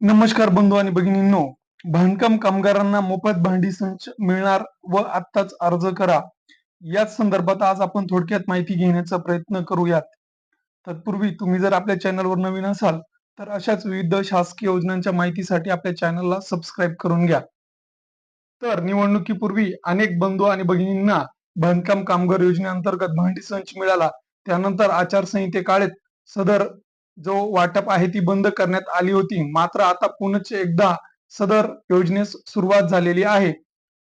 नमस्कार बंधू आणि भगिनींनो. बांधकाम कामगारांना मोफत भांडी संच मिळणार व आत्ताच अर्ज करा. याच संदर्भात आज आपण थोडक्यात माहिती घेण्याचा प्रयत्न करूयात. तत्पूर्वी तुम्ही जर आपल्या चॅनलवर नवीन असाल तर अशाच विविध शासकीय योजनांच्या माहितीसाठी आपल्या चॅनलला सबस्क्राईब करून घ्या. तर निवडणुकीपूर्वी अनेक बंधू आणि भगिनींना बांधकाम कामगार योजनेअंतर्गत भांडी संच मिळाला. त्यानंतर आचारसंहिते काळेत सदर जो वाटप आहे ती बंद करण्यात आली होती. मात्र आता पुनश्च एकदा सदर योजनेस सुरुवात झालेली आहे.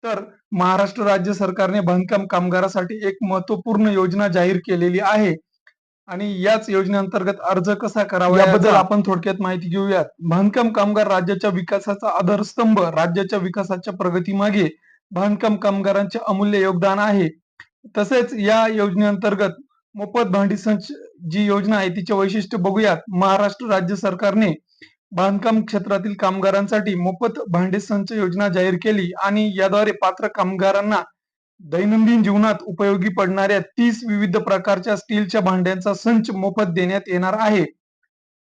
तर महाराष्ट्र राज्य सरकारने बांधकाम कामगारासाठी एक महत्त्वपूर्ण योजना जाहीर केलेली आहे. आणि याच योजनेअंतर्गत अर्ज कसा करावा याबद्दल आपण थोडक्यात माहिती घेऊयात. बांधकाम कामगार राज्याच्या विकासाचा आधारस्तंभ राज्याच्या विकासाच्या प्रगतीमागे बांधकाम कामगारांचे अमूल्य योगदान आहे. तसेच या योजनेअंतर्गत मोफत भांडी संच जी योजना आहे तिचे वैशिष्ट्य बघूयात. महाराष्ट्र राज्य सरकारने बांधकाम क्षेत्रातील कामगारांसाठी मोफत भांडे संच योजना जाहीर केली आणि याद्वारे पात्र कामगारांना दैनंदिन जीवनात उपयोगी पडणाऱ्या तीस विविध प्रकारच्या स्टीलच्या भांड्यांचा संच मोफत देण्यात येणार आहे.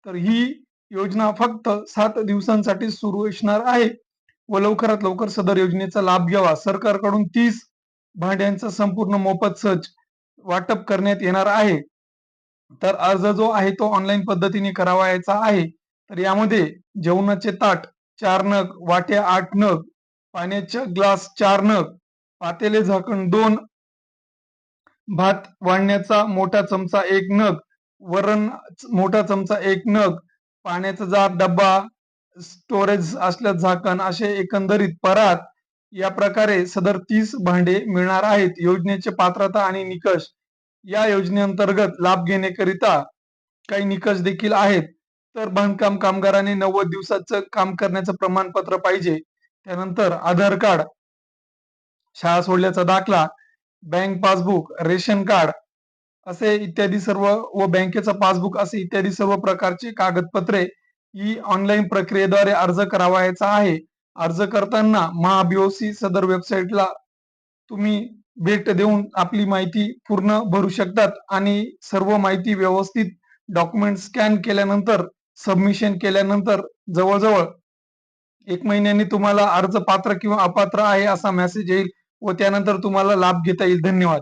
तर ही योजना फक्त सात दिवसांसाठी सुरू असणार आहे व लवकरात लवकर सदर योजनेचा लाभ घ्यावा. सरकारकडून तीस भांड्यांचा संपूर्ण मोफत सच वाटप करण्यात येणार आहे. तर अर्ज जो आहे तो ऑनलाईन पद्धतीने करावायचा आहे. तर यामध्ये जेवणाचे ताट चार नग वाट्या आठ नग पाण्याचे ग्लास चार नग पातेले झाकण दोन भात वाढण्याचा मोठा चमचा एक नग वरण मोठा चमचा एक नग पाण्याचा जार डब्बा स्टोरेज असल्या झाकण असे एकंदरीत परात या प्रकारे सदर तीस भांडे मिळणार आहेत. योजनेचे पात्रता आणि निकष या योजनेअंतर्गत लाभ घेण्याकरिता काही निकष देखील आहेत. तर बांधकाम कामगाराने नव्वद दिवसाचं काम करण्याचं प्रमाणपत्र पाहिजे. त्यानंतर आधार कार्ड शाळा सोडल्याचा दाखला बँक पासबुक रेशन कार्ड असे इत्यादी सर्व व बँकेचा पासबुक असे इत्यादी सर्व प्रकारची कागदपत्रे ही ऑनलाईन प्रक्रियेद्वारे अर्ज करावायचा आहे. अर्ज करताना महाबीओसी सदर वेबसाईटला तुम्ही भेट देऊन आपली माहिती पूर्ण भरू शकतात आणि सर्व माहिती व्यवस्थित डॉक्युमेंट स्कॅन केल्यानंतर सबमिशन केल्यानंतर जवळजवळ एक महिन्याने तुम्हाला अर्ज पात्र किंवा अपात्र आहे असा मेसेज येईल व त्यानंतर तुम्हाला लाभ घेता येईल. धन्यवाद.